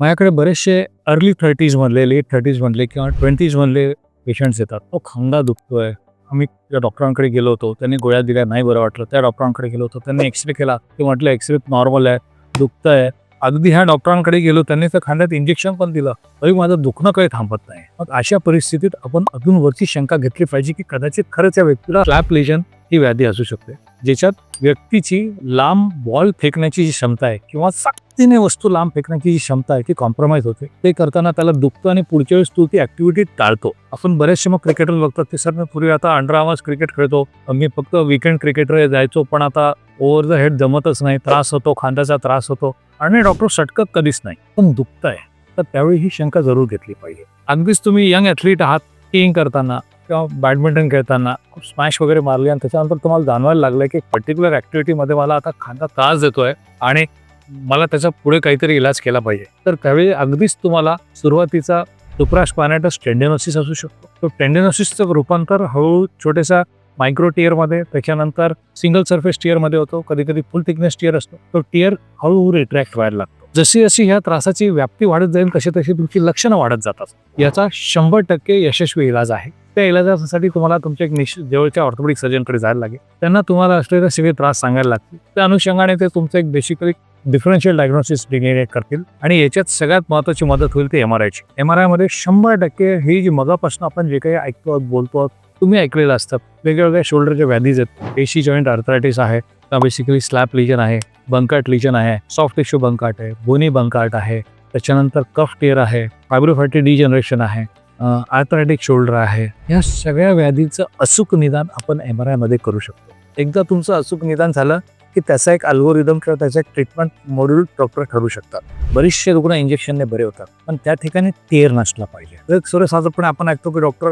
माझ्याकडे बरेचसे early थर्टीजमधले late थर्टीजमधले किंवा ट्वेंटीजमधले पेशंट्स येतात. तो खांदा दुखतोय. आम्ही त्या डॉक्टरांकडे गेलो होतो. त्यांनी गोळ्या दिल्या नाही बरं वाटलं. त्या डॉक्टरांकडे गेलो होतो. त्यांनी एक्सरे केला. ते म्हटलं एक्सरे नॉर्मल आहे दुखतंय. अगदी ह्या डॉक्टरांकडे गेलो. त्यांनी तर खांद्यात इंजेक्शन पण दिलं. तरी माझं दुखणं काही थांबत नाही. मग अशा परिस्थितीत आपण अजून वरची शंका घेतली पाहिजे की कदाचित खरंच या व्यक्तीला स्लॅप लेजन ही व्याधी असू शकते. ज्याच्यात व्यक्तीची लांब बॉल फेकण्याची जी क्षमता आहे किंवा सक्तीने वस्तू लांब फेकण्याची जी क्षमता आहे ती कॉम्प्रोमाइज होते. ते करताना त्याला दुखतं आणि पुढच्या वेळेस तू ती ऍक्टिव्हिटी टाळतो. आपण बरेचसे मग क्रिकेटर बघतात ते सर मी पूर्वी आता अंडर आवाज क्रिकेट खेळतो. मी फक्त विकेंड क्रिकेटर जायचो पण आता ओव्हर द हेड जमतच नाही. त्रास होतो खांद्याचा त्रास होतो. आणि डॉक्टर सटकत कधीच नाही. पण दुखतंय. तर त्यावेळी ही शंका जरूर घेतली पाहिजे. अगदीच तुम्ही यंग ॲथलीट आहात स्कीइंग करताना. किंवा बॅडमिंटन खेळताना स्मॅश वगैरे मारली आणि त्याच्यानंतर तुम्हाला जाणवायला लागलं की पर्टिक्युलर ॲक्टिव्हिटीमध्ये मला आता खांदा त्रास देतोय आणि मला त्याचा पुढे काहीतरी इलाज केला पाहिजे. तर त्यावेळी अगदीच तुम्हाला सुरुवातीचा सुप्राश पानॅटस टेंडेनोसिस असू शकतो. तो टेंडेनोसिसचं रूपांतर हळूहळू छोट्याशा मायक्रो टिअरमध्ये त्याच्यानंतर सिंगल सरफेस टिअरमध्ये होतो. कधी कधी फुल थिकनेस टिअर असतो. तो टिअर हळूहळू रिट्रॅक्ट व्हायला लागतो. जशी जशी ह्या त्रासाची व्याप्ती वाढत जाईल तशी तशी तुमची लक्षणं वाढत जातात. याचा शंभर टक्के यशस्वी इलाज आहे. त्या इलाजासाठी तुम्हाला तुमच्या एक निश्चित जवळच्या ऑर्थोपेडिक सर्जनकडे जायला लागेल. त्यांना तुम्हाला असलेले सगळे त्रास सांगायला लागतील. त्या अनुषंगाने ते तुमचं एक बेसिकली डिफरन्शियल डायग्नोसिस डिग्नेट करतील आणि याच्यात सगळ्यात महत्त्वाची मदत होईल ते एम आर आयची एम आर आयमध्ये शंभर टक्के ही जी मगापासून आपण जे काही ऐकतो आहोत, बोलतो आहोत, तुम्ही ऐकलेलं असतं. वेगवेगळ्या शोल्डरच्या व्याधीज आहेत. पेशी जॉईंट अर्थरायटिस आहे. बेसिकली स्लॅप लिजन आहे. बंकाट लिजन आहे. सॉफ्ट टिश्यू बंकाट आहे. बोनी बंकाट आहे. त्याच्यानंतर कफ टेअर आहे. फायब्रोफॅटी डिजनरेशन आहे. आर्थरायटिक शोल्डर आहे. या सगळ्या व्याधीचं अचूक निदान आपण एम आर आयमध्ये करू शकतो. एकदा तुमचं अचूक निदान झालं की त्याचा एक अल्गोरिदम किंवा त्याचा एक ट्रीटमेंट मॉड्यूल डॉक्टर ठरू शकतात. बरेचसे रुग्ण इंजेक्शनने बरे होतात. पण त्या ठिकाणी तेर नसला पाहिजे. तर सर्वसाधारणपणे आपण ऐकतो की डॉक्टर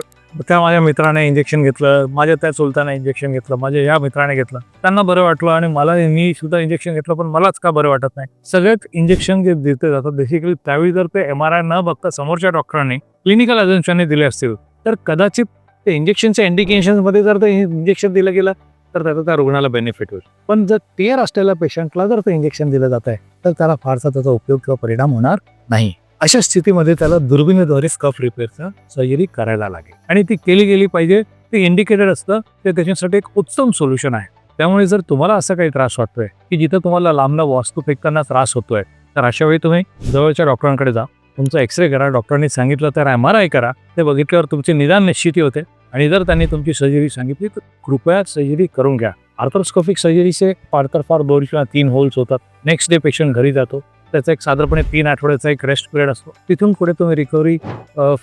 त्या माझ्या मित्राने इंजेक्शन घेतलं माझ्या त्या चुलताने इंजेक्शन घेतलं माझ्या या मित्राने घेतलं. त्यांना बरं वाटलं आणि मला मी सुद्धा इंजेक्शन घेतलं पण मलाच का बरं वाटत नाही? सगळ्यात इंजेक्शन जे देते जातात बेसिकली त्यावेळी जर ते एम आर आय न बघता समोरच्या डॉक्टरांनी क्लिनिकल अजन्शनने दिले असतील तर कदाचित ते इंजेक्शनच्या इंडिकेशनमध्ये जर ते इंजेक्शन दिलं गेलं तर त्याचा त्या रुग्णाला बेनिफिट होईल. पण जर क्लिअर असलेल्या पेशंटला जर ते इंजेक्शन दिलं जात आहे तर त्याला फारसा त्याचा उपयोग किंवा परिणाम होणार नाही. अशा स्थितीमध्ये त्याला दुर्बिणीद्वारे स्कफ रिपेअरचा सर्जरी करायला लागेल. आणि ती केली गेली पाहिजे ते इंडिकेटेड असतं ते त्याच्यासाठी एक उत्तम सोल्युशन आहे. त्यामुळे जर तुम्हाला असा काही त्रास वाटतोय की जिथं तुम्हाला लांबला वास्तू फेकताना त्रास होतोय तर अशा वेळी तुम्ही जवळच्या डॉक्टरांकडे जा. तुमचा एक्सरे करा डॉक्टरांनी सांगितलं तर एम आर आय करा ते बघितल्यावर तुमचे निदान निश्चिती होते. आणि जर त्यांनी तुमची सर्जरी सांगितली तर कृपया सर्जरी करून घ्या. आर्थरोस्कोपिक सर्जरीचे फार तर फार दोन किंवा तीन होल्स होतात. नेक्स्ट डे पेशंट घरी जातो. त्याचा एक साधारणपणे तीन आठवड्याचा एक रेस्ट पिरियड असतो. तिथून पुढे तुम्ही रिकव्हरी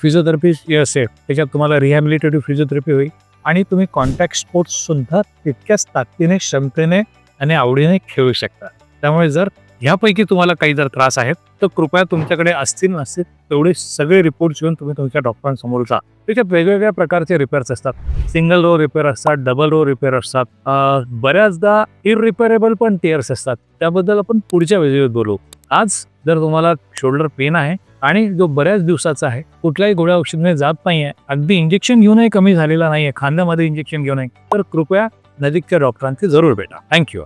फिजिओथेरपी असेल त्याच्यात तुम्हाला रिहॅबिलिटेटिव्ह फिजिओथेरपी होईल. आणि तुम्ही कॉन्टॅक्ट स्पोर्ट्ससुद्धा तितक्याच ताकदीने क्षमतेने आणि आवडीने खेळू शकता. त्यामुळे जर ह्यापैकी तुम्हाला काही जर त्रास आहेत तर कृपया तुमच्याकडे असतील नसतील तेवढे सगळे रिपोर्ट्स घेऊन तुम्ही तुमच्या डॉक्टरांसमोर जा. त्याच्यात वेगवेगळ्या प्रकारचे रिपेअर्स असतात. सिंगल रो रिपेअर असतात डबल रो रिपेअर असतात. बऱ्याचदा इरिपेरेबल पण टेअर्स असतात. त्याबद्दल आपण पुढच्या वेळेस बोलू. आज जर तुम्हाला शोल्डर पेन आहे आणि जो बऱ्याच दिवसाचा आहे कुठल्याही गोळ्या औषधाने जात नाहीये अगदी इंजेक्शन घेऊनही कमी झालेला नाहीये खांद्यामध्ये इंजेक्शन घेऊन तर कृपया नजीकच्या डॉक्टरांची जरूर भेटा. थँक्यू